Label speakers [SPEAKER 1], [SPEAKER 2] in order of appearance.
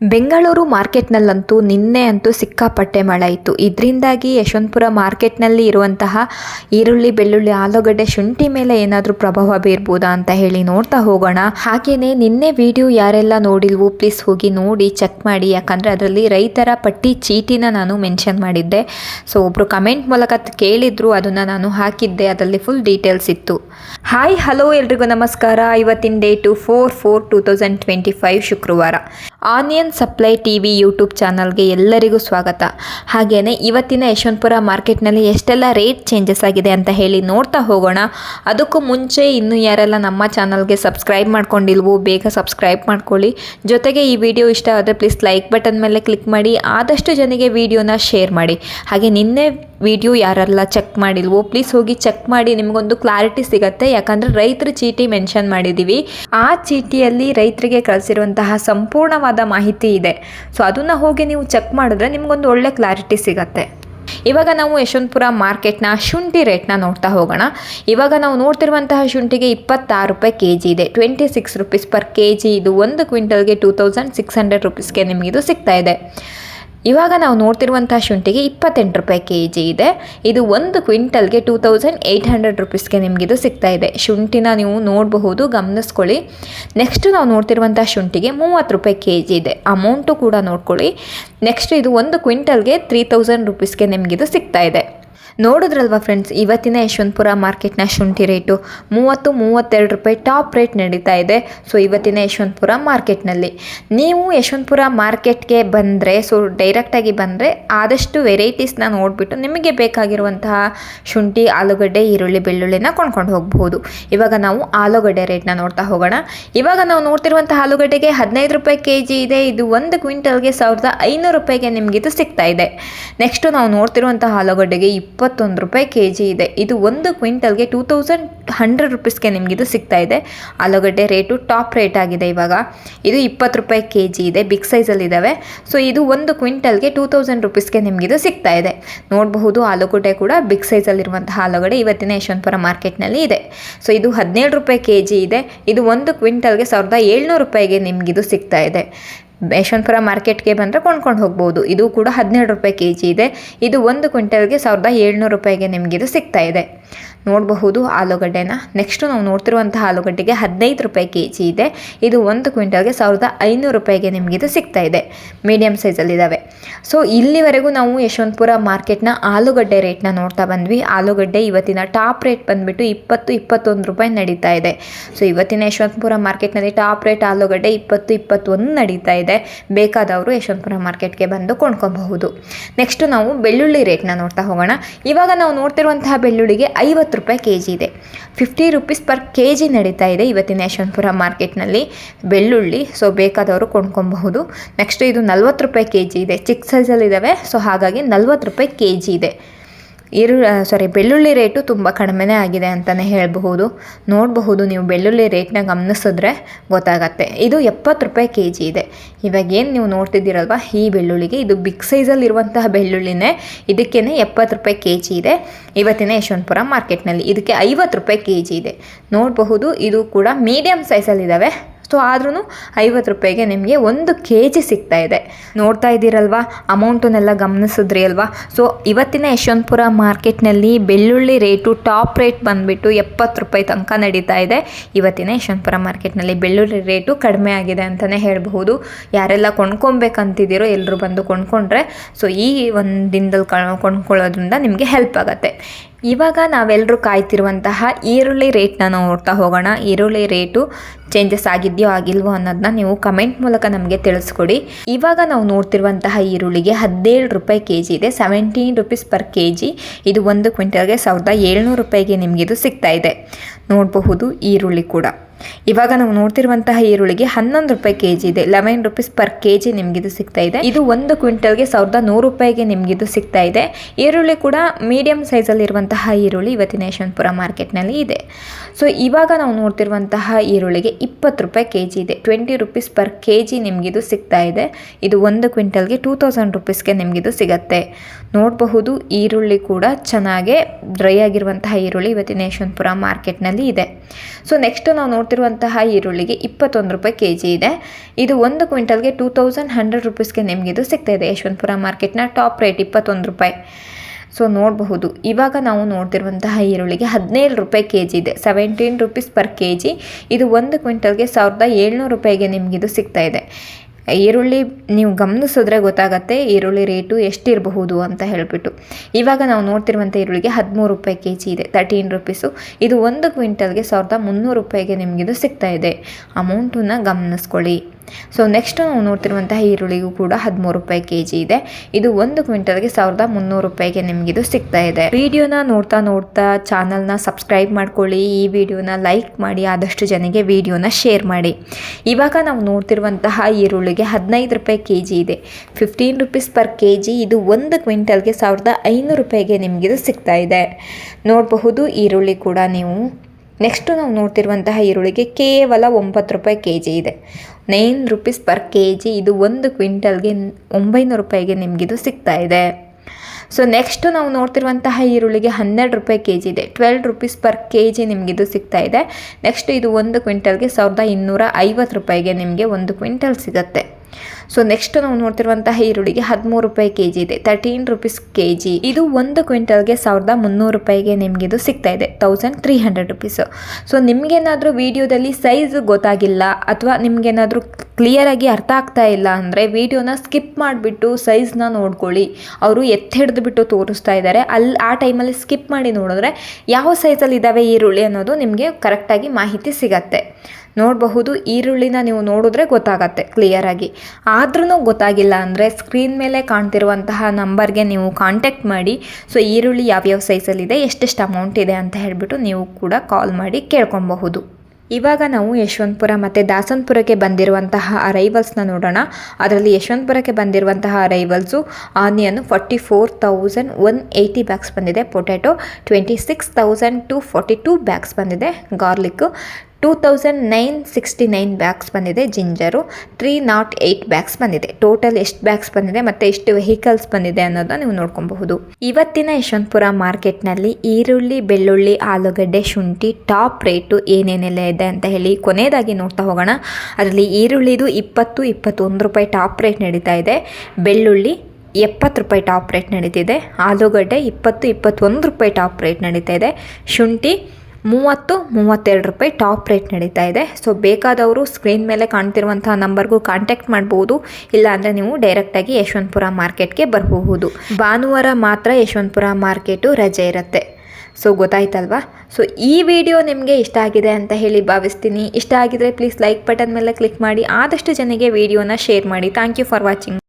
[SPEAKER 1] ಬೆಂಗಳೂರು ಮಾರ್ಕೆಟ್ನಲ್ಲಂತೂ ನಿನ್ನೆ ಅಂತೂ ಸಿಕ್ಕಾಪಟ್ಟೆ ಮಳೆ ಇತ್ತು ಇದರಿಂದಾಗಿ ಯಶವಂತಪುರ ಮಾರ್ಕೆಟ್ನಲ್ಲಿ ಇರುವಂತಹ ಈರುಳ್ಳಿ, ಬೆಳ್ಳುಳ್ಳಿ, ಆಲೂಗಡ್ಡೆ, ಶುಂಠಿ ಮೇಲೆ ಏನಾದರೂ ಪ್ರಭಾವ ಬೀರ್ಬೋದಾ ಅಂತ ಹೇಳಿ ನೋಡ್ತಾ ಹೋಗೋಣ. ಹಾಗೆಯೇ ನಿನ್ನೆ ವಿಡಿಯೋ ಯಾರೆಲ್ಲ ನೋಡಿಲ್ವೋ ಪ್ಲೀಸ್ ಹೋಗಿ ನೋಡಿ, ಚೆಕ್ ಮಾಡಿ. ಯಾಕಂದರೆ ಅದರಲ್ಲಿ ರೈತರ ಪಟ್ಟಿ ಚೀಟಿನ ನಾನು ಮೆನ್ಷನ್ ಮಾಡಿದ್ದೆ. ಸೊ ಒಬ್ಬರು ಕಮೆಂಟ್ ಮೂಲಕ ಕೇಳಿದ್ರು, ಅದನ್ನು ನಾನು ಹಾಕಿದ್ದೆ. ಅದರಲ್ಲಿ ಫುಲ್ ಡೀಟೇಲ್ಸ್ ಇತ್ತು. ಹಾಯ್, ಹಲೋ ಎಲ್ರಿಗೂ ನಮಸ್ಕಾರ. ಇವತ್ತಿನ date four four two thousand twenty five ಶುಕ್ರವಾರ. Onion supply T V YouTube ಚಾನಲ್ಗೆ ಎಲ್ಲರಿಗೂ ಸ್ವಾಗತ. ಹಾಗೆಯೇ ಇವತ್ತಿನ ಯಶವಂತಪುರ ಮಾರ್ಕೆಟ್ನಲ್ಲಿ ಎಷ್ಟೆಲ್ಲ ರೇಟ್ ಚೇಂಜಸ್ ಆಗಿದೆ ಅಂತ ಹೇಳಿ ನೋಡ್ತಾ ಹೋಗೋಣ. ಅದಕ್ಕೂ ಮುಂಚೆ ಇನ್ನೂ ಯಾರೆಲ್ಲ ನಮ್ಮ ಚಾನಲ್ಗೆ ಸಬ್ಸ್ಕ್ರೈಬ್ ಮಾಡ್ಕೊಂಡಿಲ್ವೋ ಬೇಗ ಸಬ್ಸ್ಕ್ರೈಬ್ ಮಾಡ್ಕೊಳ್ಳಿ. ಜೊತೆಗೆ ಈ ವಿಡಿಯೋ ಇಷ್ಟ ಆದರೆ ಪ್ಲೀಸ್ ಲೈಕ್ ಬಟನ್ ಮೇಲೆ ಕ್ಲಿಕ್ ಮಾಡಿ, ಆದಷ್ಟು ಜನಗೆ ವಿಡಿಯೋನ ಶೇರ್ ಮಾಡಿ. ಹಾಗೆ ನಿನ್ನೆ ವಿಡಿಯೋ ಯಾರೆಲ್ಲ ಚೆಕ್ ಮಾಡಿಲ್ವೋ ಪ್ಲೀಸ್ ಹೋಗಿ ಚೆಕ್ ಮಾಡಿ, ನಿಮಗೊಂದು ಕ್ಲಾರಿಟಿ ಸಿಗುತ್ತೆ. ಯಾಕಂದರೆ ರೈತರ ಚೀಟಿ ಮೆನ್ಷನ್ ಮಾಡಿದ್ದೀವಿ ಆ ಚೀಟಿಯಲ್ಲಿ ರೈತರಿಗೆ ಕಳಿಸಿರುವಂತಹ ಸಂಪೂರ್ಣವಾದ ಮಾಹಿತಿ ಇದೆ. ಸೊ ಅದನ್ನು ಹೋಗಿ ನೀವು ಚೆಕ್ ಮಾಡಿದ್ರೆ ನಿಮಗೊಂದು ಒಳ್ಳೆ ಕ್ಲಾರಿಟಿ ಸಿಗತ್ತೆ. ಇವಾಗ ನಾವು ಯಶವಂತಪುರ ಮಾರ್ಕೆಟ್ನ ಶುಂಠಿ ರೇಟ್ನ ನೋಡ್ತಾ ಹೋಗೋಣ. ಇವಾಗ ನಾವು ನೋಡ್ತಿರುವಂತಹ ಶುಂಠಿಗೆ ಇಪ್ಪತ್ತಾರು ರೂಪಾಯಿ ಕೆ ಜಿ ಇದೆ twenty six rupees per K G ಇದು ಒಂದು ಕ್ವಿಂಟಲ್ಗೆ ಟೂ ತೌಸಂಡ್ ಸಿಕ್ಸ್ ಹಂಡ್ರೆಡ್ ರುಪೀಸ್ಗೆ ನಿಮಗಿದು ಸಿಗ್ತಾ ಇದೆ. ಇವಾಗ ನಾವು ನೋಡ್ತಿರುವಂಥ ಶುಂಠಿಗೆ ಇಪ್ಪತ್ತೆಂಟು ರೂಪಾಯಿ ಕೆ ಜಿ ಇದೆ. ಇದು ಒಂದು ಕ್ವಿಂಟಲ್ಗೆ ಟೂ ತೌಸಂಡ್ ಏಯ್ಟ್ ಹಂಡ್ರೆಡ್ ರುಪೀಸ್ಗೆ ನಿಮಗಿದು ಸಿಗ್ತಾ ಇದೆ. ಶುಂಠಿನ ನೀವು ನೋಡಬಹುದು, ಗಮನಿಸ್ಕೊಳ್ಳಿ. ನೆಕ್ಸ್ಟ್ ನಾವು ನೋಡ್ತಿರುವಂಥ ಶುಂಠಿಗೆ ಮೂವತ್ತು ರೂಪಾಯಿ ಕೆ ಜಿ ಇದೆ ಅಮೌಂಟು ಕೂಡ ನೋಡ್ಕೊಳ್ಳಿ. ನೆಕ್ಸ್ಟ್ ಇದು ಒಂದು ಕ್ವಿಂಟಲ್ಗೆ ತ್ರೀ ತೌಸಂಡ್ ರುಪೀಸ್ಗೆ ನಿಮಗಿದು ಸಿಗ್ತಾ ಇದೆ. ನೋಡಿದ್ರಲ್ವಾ ಫ್ರೆಂಡ್ಸ್ ಇವತ್ತಿನ ಯಶವಂತಪುರ ಮಾರ್ಕೆಟ್ನ ಶುಂಠಿ ರೇಟು ಮೂವತ್ತು, ಮೂವತ್ತೆರಡು ರೂಪಾಯಿ ಟಾಪ್ ರೇಟ್ ನಡೀತಾ ಇದೆ. ಸೊ ಇವತ್ತಿನ ಯಶವಂತಪುರ ಮಾರ್ಕೆಟ್ನಲ್ಲಿ ನೀವು ಯಶವಂತಪುರ ಮಾರ್ಕೆಟ್ಗೆ ಬಂದರೆ ಸೊ ಡೈರೆಕ್ಟಾಗಿ ಬಂದರೆ ಆದಷ್ಟು ವೆರೈಟೀಸ್ನ ನೋಡಿಬಿಟ್ಟು ನಿಮಗೆ ಬೇಕಾಗಿರುವಂತಹ ಶುಂಠಿ, ಆಲೂಗಡ್ಡೆ, ಈರುಳ್ಳಿ, ಬೆಳ್ಳುಳ್ಳಿನ ಕೊಂಡ್ಕೊಂಡು ಹೋಗಬಹುದು. ಇವಾಗ ನಾವು ಆಲೂಗಡ್ಡೆ ರೇಟ್ನ ನೋಡ್ತಾ ಹೋಗೋಣ. ಇವಾಗ ನಾವು ನೋಡ್ತಿರುವಂಥ ಆಲೂಗಡ್ಡೆಗೆ ಹದಿನೈದು ರೂಪಾಯಿ ಕೆ ಜಿ ಇದೆ. ಇದು ಒಂದು ಕ್ವಿಂಟಲ್ಗೆ ಸಾವಿರದ ಐನೂರು ರೂಪಾಯಿಗೆ ನಿಮಗಿದು ಸಿಗ್ತಾ ಇದೆ. ನೆಕ್ಸ್ಟು ನಾವು ನೋಡ್ತಿರುವಂತಹ ಆಲೂಗಡ್ಡೆಗೆ ಇಪ್ಪತ್ತೊಂದು ರೂಪಾಯಿ ಕೆ ಜಿ ಇದೆ. ಇದು ಒಂದು ಕ್ವಿಂಟಲ್ಗೆ ಟೂ ತೌಸಂಡ್ ಹಂಡ್ರೆಡ್ ರುಪೀಸ್ಗೆ ನಿಮಗಿದು ಸಿಗ್ತಾ ಇದೆ. ಆಲೂಗಡ್ಡೆ ರೇಟು ಟಾಪ್ ರೇಟ್ ಆಗಿದೆ ಇವಾಗ. ಇದು ಇಪ್ಪತ್ತು ರೂಪಾಯಿ ಕೆ ಜಿ ಇದೆ, ಬಿಗ್ ಸೈಜಲ್ಲಿ ಇದ್ದಾವೆ ಸೊ, ಇದು ಒಂದು ಕ್ವಿಂಟಲ್ಗೆ ಟೂ ತೌಸಂಡ್ ರುಪೀಸ್ಗೆ ನಿಮಗಿದು ಸಿಗ್ತಾ ಇದೆ. ನೋಡಬಹುದು, ಆಲೂಗಡ್ಡೆ ಕೂಡ ಬಿಗ್ ಸೈಜಲ್ಲಿರುವಂತಹ ಆಲೂಗಡ್ಡೆ ಇವತ್ತಿನ ಯಶವಂತಪುರ ಮಾರ್ಕೆಟ್ನಲ್ಲಿ ಇದೆ. ಸೊ, ಇದು ಹದಿನೇಳು ರೂಪಾಯಿ ಕೆ ಜಿ ಇದೆ. ಇದು ಒಂದು ಕ್ವಿಂಟಲ್ಗೆ ಸಾವಿರದ ಏಳ್ನೂರು ರೂಪಾಯಿಗೆ ನಿಮಗಿದು ಸಿಗ್ತಾ ಇದೆ. ಯಶವಂತಪುರ ಮಾರ್ಕೆಟ್ಗೆ ಬಂದರೆ ಕೊಂಡ್ಕೊಂಡು ಹೋಗ್ಬೋದು. ಇದು ಕೂಡ ಹದಿನೇಳು ರೂಪಾಯಿ ಕೆ ಜಿ ಇದೆ. ಇದು ಒಂದು ಕ್ವಿಂಟಲ್ಗೆ ಸಾವಿರದ ಏಳ್ನೂರು ರೂಪಾಯಿಗೆ ನಿಮಗಿದು ಸಿಗ್ತಾ ಇದೆ. ನೋಡಬಹುದು ಆಲೂಗಡ್ಡೆನ. ನೆಕ್ಸ್ಟು ನಾವು ನೋಡ್ತಿರುವಂತಹ ಆಲೂಗಡ್ಡೆಗೆ ಹದಿನೈದು ರೂಪಾಯಿ ಕೆ ಜಿ ಇದೆ. ಇದು ಒಂದು ಕ್ವಿಂಟಲ್ಗೆ ಸಾವಿರದ ಐನೂರು ರೂಪಾಯಿಗೆ ನಿಮಗಿದು ಸಿಗ್ತಾ ಇದೆ. ಮೀಡಿಯಮ್ ಸೈಜಲ್ಲಿದ್ದಾವೆ ಸೊ ಇಲ್ಲಿವರೆಗೂ ನಾವು ಯಶವಂತಪುರ ಮಾರ್ಕೆಟ್ನ ಆಲೂಗಡ್ಡೆ ರೇಟ್ನ ನೋಡ್ತಾ ಬಂದ್ವಿ. ಆಲೂಗಡ್ಡೆ ಇವತ್ತಿನ ಟಾಪ್ ರೇಟ್ ಬಂದುಬಿಟ್ಟು ಇಪ್ಪತ್ತು, ಇಪ್ಪತ್ತೊಂದು ರೂಪಾಯಿ ನಡೀತಾ ಇದೆ. ಸೊ ಇವತ್ತಿನ ಯಶವಂತಪುರ ಮಾರ್ಕೆಟ್ನಲ್ಲಿ ಟಾಪ್ ರೇಟ್ ಆಲೂಗಡ್ಡೆ ಇಪ್ಪತ್ತು, ಇಪ್ಪತ್ತೊಂದು ನಡೀತಾ ಇದೆ. ಬೇಕಾದವರು ಯಶವಂತಪುರ ಮಾರ್ಕೆಟ್ಗೆ ಬಂದು ಕೊಂಡ್ಕೊಬಹುದು. ನೆಕ್ಸ್ಟು ನಾವು ಬೆಳ್ಳುಳ್ಳಿ ರೇಟ್ನ ನೋಡ್ತಾ ಹೋಗೋಣ. ಇವಾಗ ನಾವು ನೋಡ್ತಿರುವಂತಹ ಬೆಳ್ಳುಳ್ಳಿಗೆ ಐವತ್ತು ರೂಪಾಯಿ ಕೆ ಜಿ ಇದೆ. Fifty rupees per K G ನಡೀತಾ ಇದೆ ಇವತ್ತಿನ ಯಶವಂತಪುರ ಮಾರ್ಕೆಟ್ನಲ್ಲಿ ಬೆಳ್ಳುಳ್ಳಿ ಸೊ ಬೇಕಾದವರು ಕೊಂಡ್ಕೊಬಹುದು. ನೆಕ್ಸ್ಟ್ ಇದು ನಲ್ವತ್ತು ರೂಪಾಯಿ ಕೆ ಜಿ ಇದೆ. ಚಿಕ್ಕ ಸೈಜಲ್ಲಿದ್ದಾವೆ ಸೊ ಹಾಗಾಗಿ ನಲ್ವತ್ತು ರೂಪಾಯಿ ಕೆ ಜಿ ಇದೆ. ಈರು ಸಾರಿ ಬೆಳ್ಳುಳ್ಳಿ ರೇಟು ತುಂಬ ಕಡಿಮೆನೇ ಆಗಿದೆ ಅಂತಲೇ ಹೇಳಬಹುದು. ನೋಡಬಹುದು, ನೀವು ಬೆಳ್ಳುಳ್ಳಿ ರೇಟ್ನ ಗಮನಿಸಿದ್ರೆ ಗೊತ್ತಾಗತ್ತೆ. ಇದು ಎಪ್ಪತ್ತು ರೂಪಾಯಿ ಕೆ ಜಿ ಇದೆ ಇವಾಗೇನು ನೀವು ನೋಡ್ತಿದ್ದೀರಲ್ವ, ಈ ಬೆಳ್ಳುಳ್ಳಿಗೆ ಇದು ಬಿಗ್ ಸೈಜಲ್ಲಿರುವಂತಹ ಬೆಳ್ಳುಳ್ಳಿನೇ ಇದಕ್ಕೇ ಎಪ್ಪತ್ತು ರೂಪಾಯಿ ಕೆ ಜಿ ಇದೆ. ಇವತ್ತಿನ ಯಶವಂತಪುರ ಮಾರ್ಕೆಟ್ನಲ್ಲಿ ಇದಕ್ಕೆ ಐವತ್ತು ರೂಪಾಯಿ ಕೆ ಜಿ ಇದೆ. ನೋಡಬಹುದು, ಇದು ಕೂಡ ಮೀಡಿಯಮ್ ಸೈಜಲ್ಲಿದ್ದಾವೆ ಸೊ ಆದ್ರೂ ಐವತ್ತು ರೂಪಾಯಿಗೆ ನಿಮಗೆ ಒಂದು ಕೆ ಜಿ ಸಿಗ್ತಾ ಇದೆ. ನೋಡ್ತಾ ಇದ್ದೀರಲ್ವಾ? ಅಮೌಂಟನ್ನೆಲ್ಲ ಗಮನಿಸಿದ್ರಿ ಅಲ್ವಾ? ಸೊ ಇವತ್ತಿನ ಯಶವಂತಪುರ ಮಾರ್ಕೆಟ್ನಲ್ಲಿ ಬೆಳ್ಳುಳ್ಳಿ ರೇಟು ಟಾಪ್ ರೇಟ್ ಬಂದುಬಿಟ್ಟು ಎಪ್ಪತ್ತು ರೂಪಾಯಿ ತನಕ ನಡೀತಾ ಇದೆ. ಇವತ್ತಿನ ಯಶವಂತಪುರ ಮಾರ್ಕೆಟ್ನಲ್ಲಿ ಬೆಳ್ಳುಳ್ಳಿ ರೇಟು ಕಡಿಮೆ ಆಗಿದೆ ಅಂತಲೇ ಹೇಳಬಹುದು. ಯಾರೆಲ್ಲ ಕೊಂಡ್ಕೊಬೇಕಂತಿದ್ದೀರೋ ಎಲ್ಲರೂ ಬಂದು ಕೊಂಡ್ಕೊಂಡ್ರೆ ಸೊ ಈ ಒಂದು ದಿನದಲ್ಲಿ ಕೊಂಡ್ಕೊಳ್ಳೋದ್ರಿಂದ ನಿಮಗೆ ಹೆಲ್ಪ್ ಆಗುತ್ತೆ. ಇವಾಗ ನಾವೆಲ್ಲರೂ ಕಾಯ್ತಿರುವಂತಹ ಈರುಳ್ಳಿ ರೇಟ್ನ ನೋಡ್ತಾ ಹೋಗೋಣ. ಈರುಳ್ಳಿ ರೇಟು ಚೇಂಜಸ್ ಆಗಿದೆಯೋ ಆಗಿಲ್ವೋ ಅನ್ನೋದನ್ನ ನೀವು ಕಮೆಂಟ್ ಮೂಲಕ ನಮಗೆ ತಿಳಿಸ್ಕೊಡಿ. ಇವಾಗ ನಾವು ನೋಡ್ತಿರುವಂತಹ ಈರುಳ್ಳಿಗೆ ಹದಿನೇಳು ರೂಪಾಯಿ ಕೆ ಜಿ ಇದೆ seventeen rupees per K G ಇದು ಒಂದು ಕ್ವಿಂಟಲ್ಗೆ ಸಾವಿರದ ಏಳ್ನೂರು ರೂಪಾಯಿಗೆ ನಿಮಗಿದು ಸಿಗ್ತಾ ಇದೆ. ನೋಡಬಹುದು ಈರುಳ್ಳಿ ಕೂಡ. ಇವಾಗ ನಾವು ನೋಡ್ತಿರುವಂತಹ ಈರುಳ್ಳಿಗೆ ಹನ್ನೊಂದು ರೂಪಾಯಿ ಕೆ ಜಿ ಇದೆ. Eleven rupees per K G ನಿಮಗಿದು ಸಿಗ್ತಾ ಇದೆ. ಇದು ಒಂದು ಕ್ವಿಂಟಲ್ಗೆ ಸಾವಿರದ ನೂರು ರೂಪಾಯಿಗೆ ನಿಮಗಿದು ಸಿಗ್ತಾ ಇದೆ. ಈರುಳ್ಳಿ ಕೂಡ ಮೀಡಿಯಂ ಸೈಜಲ್ಲಿರುವಂತಹ ಈರುಳ್ಳಿ ಇವತ್ತಿನ ಯಶವಂತಪುರ ಮಾರ್ಕೆಟ್ನಲ್ಲಿ ಇದೆ. ಸೊ, ಇವಾಗ ನಾವು ನೋಡ್ತಿರುವಂತಹ ಈರುಳ್ಳಿಗೆ ಇಪ್ಪತ್ತು ರೂಪಾಯಿ ಕೆ ಜಿ ಇದೆ. Twenty rupees per K G ನಿಮಗಿದು ಸಿಗ್ತಾ ಇದೆ. ಇದು ಒಂದು ಕ್ವಿಂಟಲ್ಗೆ ಟೂ ತೌಸಂಡ್ ರುಪೀಸ್ಗೆ ನಿಮಗಿದು ಸಿಗತ್ತೆ. ನೋಡಬಹುದು, ಈರುಳ್ಳಿ ಕೂಡ ಚೆನ್ನಾಗೆ ಡ್ರೈ ಆಗಿರುವಂತಹ ಈರುಳ್ಳಿ ಇವತ್ತಿನ ಯಶವಂತಪುರ ಮಾರ್ಕೆಟ್ನಲ್ಲಿ ಇದೆ. ಸೊ, ನೆಕ್ಸ್ಟ್ ನಾವು ನೋಡ್ತಿರುವಂತಹ ನೋಡ್ತಿರುವಂತಹ ಈರುಳ್ಳಿಗೆ ಇಪ್ಪತ್ತೊಂದು ರೂಪಾಯಿ ಕೆ ಜಿ ಇದೆ. ಇದು ಒಂದು ಕ್ವಿಂಟಲ್ಗೆ ಟೂ ತೌಸಂಡ್ ಹಂಡ್ರೆಡ್ ರುಪೀಸ್ಗೆ ನಿಮಗೆ ಇದು ಸಿಗ್ತಾ ಇದೆ. ಯಶವಂತಪುರ ಮಾರ್ಕೆಟ್ನ ಟಾಪ್ ರೇಟ್ ಇಪ್ಪತ್ತೊಂದು ರೂಪಾಯಿ. ಸೊ ನೋಡಬಹುದು. ಇವಾಗ ನಾವು ನೋಡ್ತಿರುವಂತಹ ಈರುಳ್ಳಿಗೆ ಹದಿನೇಳು ರೂಪಾಯಿ ಕೆ ಜಿ ಇದೆ. Seventeen rupees per K G ಇದು ಒಂದು ಕ್ವಿಂಟಲ್ಗೆ ಸಾವಿರದ ಏಳ್ನೂರು ರೂಪಾಯಿಗೆ ನಿಮಗಿದು ಸಿಗ್ತಾ ಇದೆ. ಈರುಳ್ಳಿ ನೀವು ಗಮನಿಸಿದ್ರೆ ಗೊತ್ತಾಗತ್ತೆ, ಈರುಳ್ಳಿ ರೇಟು ಎಷ್ಟಿರಬಹುದು ಅಂತ ಹೇಳಿಬಿಟ್ಟು. ಇವಾಗ ನಾವು ನೋಡ್ತಿರುವಂಥ ಈರುಳ್ಳಿಗೆ ಹದಿಮೂರು ರೂಪಾಯಿ ಕೆ ಜಿ ಇದೆ ತರ್ಟೀನ್ ರುಪೀಸು ಇದು ಒಂದು ಕ್ವಿಂಟಲ್ಗೆ ಸಾವಿರದ ಮುನ್ನೂರು ರೂಪಾಯಿಗೆ ನಿಮಗಿದು ಸಿಗ್ತಾ ಇದೆ. ಅಮೌಂಟನ್ನು ಗಮನಿಸ್ಕೊಳ್ಳಿ. ಸೊ ನೆಕ್ಸ್ಟ್ ನಾವು ನೋಡ್ತಿರುವಂತಹ ಈರುಳ್ಳಿಗೂ ಕೂಡ ಹದಿಮೂರು ರೂಪಾಯಿ ಕೆ ಜಿ ಇದೆ. ಇದು ಒಂದು ಕ್ವಿಂಟಲ್ಗೆ ಸಾವಿರದ ಮುನ್ನೂರು ರೂಪಾಯಿಗೆ ನಿಮಗಿದು ಸಿಗ್ತಾ ಇದೆ. ವಿಡಿಯೋನ ನೋಡ್ತಾ ನೋಡ್ತಾ ಚಾನಲ್ನ ಸಬ್ಸ್ಕ್ರೈಬ್ ಮಾಡ್ಕೊಳ್ಳಿ. ಈ ವಿಡಿಯೋನ ಲೈಕ್ ಮಾಡಿ, ಆದಷ್ಟು ಜನಗೆ ವಿಡಿಯೋನ ಶೇರ್ ಮಾಡಿ. ಇವಾಗ ನಾವು ನೋಡ್ತಿರುವಂತಹ ಈರುಳ್ಳಿಗೆ ಹದಿನೈದು ರೂಪಾಯಿ ಕೆ ಜಿ ಇದೆ. Fifteen rupees per K G ಇದು ಒಂದು ಕ್ವಿಂಟಲ್ಗೆ ಸಾವಿರದ ಐನೂರು ರೂಪಾಯಿಗೆ ನಿಮಗಿದು ಸಿಗ್ತಾ ಇದೆ. ನೋಡಬಹುದು ಈರುಳ್ಳಿ ಕೂಡ ನೀವು. ನೆಕ್ಸ್ಟು ನಾವು ನೋಡ್ತಿರುವಂತಹ ಈರುಳ್ಳಿಗೆ ಕೇವಲ ಒಂಬತ್ತು ರೂಪಾಯಿ ಕೆ ಜಿ ಇದೆ. Nine rupees per K G ಇದು ಒಂದು ಕ್ವಿಂಟಲ್ಗೆ ಒಂಬೈನೂರು ರೂಪಾಯಿಗೆ ನಿಮಗಿದು ಸಿಗ್ತಾ ಇದೆ. ಸೊ ನೆಕ್ಸ್ಟು ನಾವು ನೋಡ್ತಿರುವಂತಹ ಈರುಳ್ಳಿಗೆ ಹನ್ನೆರಡು ರೂಪಾಯಿ ಕೆ ಜಿ ಇದೆ. Twelve rupees per K G ನಿಮಗಿದು ಸಿಗ್ತಾ ಇದೆ. ನೆಕ್ಸ್ಟ್ ಇದು ಒಂದು ಕ್ವಿಂಟಲ್ಗೆ ಸಾವಿರದ ಇನ್ನೂರ ಐವತ್ತು ರೂಪಾಯಿಗೆ ನಿಮಗೆ ಒಂದು ಕ್ವಿಂಟಲ್ ಸಿಗುತ್ತೆ. ಸೊ ನೆಕ್ಸ್ಟ್ ನಾವು ನೋಡ್ತಿರುವಂತಹ ಈರುಳ್ಳಿಗೆ ಹದಿಮೂರು ರೂಪಾಯಿ ಕೆ ಜಿ ಇದೆ. ತರ್ಟೀನ್ ರುಪೀಸ್ ಕೆ ಜಿ ಇದು ಒಂದು ಕ್ವಿಂಟಲ್ಗೆ ಸಾವಿರದ ಮುನ್ನೂರು ರೂಪಾಯಿಗೆ ನಿಮಗೆ ಇದು ಸಿಗ್ತಾ ಇದೆ. Thousand three hundred rupees so ನಿಮಗೇನಾದರೂ ವೀಡಿಯೋದಲ್ಲಿ ಸೈಜ್ ಗೊತ್ತಾಗಿಲ್ಲ ಅಥವಾ ನಿಮಗೇನಾದರೂ ಕ್ಲಿಯರಾಗಿ ಅರ್ಥ ಆಗ್ತಾ ಇಲ್ಲ ಅಂದರೆ ವಿಡಿಯೋನ ಸ್ಕಿಪ್ ಮಾಡಿಬಿಟ್ಟು ಸೈಜ್ನ ನೋಡ್ಕೊಳ್ಳಿ. ಅವರು ಎತ್ತಿಡ್ದು ಬಿಟ್ಟು ತೋರಿಸ್ತಾ ಇದ್ದಾರೆ. ಅಲ್ಲಿ ಆ ಟೈಮಲ್ಲಿ ಸ್ಕಿಪ್ ಮಾಡಿ ನೋಡಿದ್ರೆ ಯಾವ ಸೈಜಲ್ಲಿ ಇದ್ದಾವೆ ಈರುಳ್ಳಿ ಅನ್ನೋದು ನಿಮಗೆ ಕರೆಕ್ಟಾಗಿ ಮಾಹಿತಿ ಸಿಗತ್ತೆ. ನೋಡಬಹುದು, ಈರುಳ್ಳಿನ ನೀವು ನೋಡಿದ್ರೆ ಗೊತ್ತಾಗತ್ತೆ ಕ್ಲಿಯರಾಗಿ ಆದ್ರೂ ಗೊತ್ತಾಗಿಲ್ಲ ಅಂದರೆ ಸ್ಕ್ರೀನ್ ಮೇಲೆ ಕಾಣ್ತಿರುವಂತಹ ನಂಬರ್ಗೆ ನೀವು ಕಾಂಟ್ಯಾಕ್ಟ್ ಮಾಡಿ ಸೊ ಈರುಳ್ಳಿ ಯಾವ್ಯಾವ ಸೈಜಲ್ಲಿದೆ ಎಷ್ಟೆಷ್ಟು ಅಮೌಂಟ್ ಇದೆ ಅಂತ ಹೇಳಿಬಿಟ್ಟು ನೀವು ಕೂಡ ಕಾಲ್ ಮಾಡಿ ಕೇಳ್ಕೊಬಹುದು. ಇವಾಗ ನಾವು ಯಶವಂತಪುರ ಮತ್ತು ದಾಸನ್ಪುರಕ್ಕೆ ಬಂದಿರುವಂತಹ ಅರೈವಲ್ಸ್ನ ನೋಡೋಣ. ಅದರಲ್ಲಿ ಯಶವಂತಪುರಕ್ಕೆ ಬಂದಿರುವಂತಹ arrivals onion forty four thousand one eighty bags ಬಂದಿದೆ potato twenty six thousand two forty two bags ಬಂದಿದೆ garlic two thousand nine sixty nine bags ಬಂದಿದೆ, ginger. Three nought eight bags ಬಂದಿದೆ. ಟೋಟಲ್ ಎಷ್ಟು ಬ್ಯಾಗ್ಸ್ ಬಂದಿದೆ ಮತ್ತು ಎಷ್ಟು ವೆಹಿಕಲ್ಸ್ ಬಂದಿದೆ ಅನ್ನೋದನ್ನ ನೀವು ನೋಡ್ಕೊಬಹುದು. ಇವತ್ತಿನ ಯಶವಂತಪುರ ಮಾರ್ಕೆಟ್ನಲ್ಲಿ ಈರುಳ್ಳಿ, ಬೆಳ್ಳುಳ್ಳಿ, ಆಲೂಗಡ್ಡೆ, ಶುಂಠಿ ಟಾಪ್ ರೇಟು ಏನೇನೆಲ್ಲ ಇದೆ ಅಂತ ಹೇಳಿ ಕೊನೆಯದಾಗಿ ನೋಡ್ತಾ ಹೋಗೋಣ. ಅದರಲ್ಲಿ ಈರುಳ್ಳಿದು ಇಪ್ಪತ್ತು, ಇಪ್ಪತ್ತೊಂದು ರೂಪಾಯಿ ಟಾಪ್ ರೇಟ್ ನಡೀತಾ ಇದೆ. ಬೆಳ್ಳುಳ್ಳಿ ಎಪ್ಪತ್ತು ರೂಪಾಯಿ ಟಾಪ್ ರೇಟ್ ನಡೀತಿದೆ. ಆಲೂಗಡ್ಡೆ ಇಪ್ಪತ್ತು, ಇಪ್ಪತ್ತೊಂದು ರೂಪಾಯಿ ಟಾಪ್ ರೇಟ್ ನಡೀತಾ ಇದೆ. ಶುಂಠಿ ಮೂವತ್ತು, ಮೂವತ್ತೆರಡು ರೂಪಾಯಿ ಟಾಪ್ ರೇಟ್ ನಡೀತಾ ಇದೆ. ಸೊ ಬೇಕಾದವರು ಸ್ಕ್ರೀನ್ ಮೇಲೆ ಕಾಣ್ತಿರುವಂತಹ ನಂಬರ್ಗೂ ಕಾಂಟ್ಯಾಕ್ಟ್ ಇಲ್ಲ ಅಂದರೆ ನೀವು ಡೈರೆಕ್ಟಾಗಿ ಯಶವಂತಪುರ ಮಾರ್ಕೆಟ್ಗೆ ಬರಬಹುದು. ಭಾನುವಾರ ಮಾತ್ರ ಯಶವಂತಪುರ ಮಾರ್ಕೆಟು ರಜೆ ಇರುತ್ತೆ. ಸೊ ಗೊತ್ತಾಯ್ತಲ್ವಾ? ಸೊ ಈ ವಿಡಿಯೋ ನಿಮಗೆ ಇಷ್ಟ ಆಗಿದೆ ಅಂತ ಹೇಳಿ ಭಾವಿಸ್ತೀನಿ. ಇಷ್ಟ ಆಗಿದ್ರೆ ಪ್ಲೀಸ್ ಲೈಕ್ ಬಟನ್ ಮೇಲೆ ಕ್ಲಿಕ್ ಮಾಡಿ. ಆದಷ್ಟು ಜನಗೆ ವಿಡಿಯೋನ ಶೇರ್ ಮಾಡಿ. Thank you for watching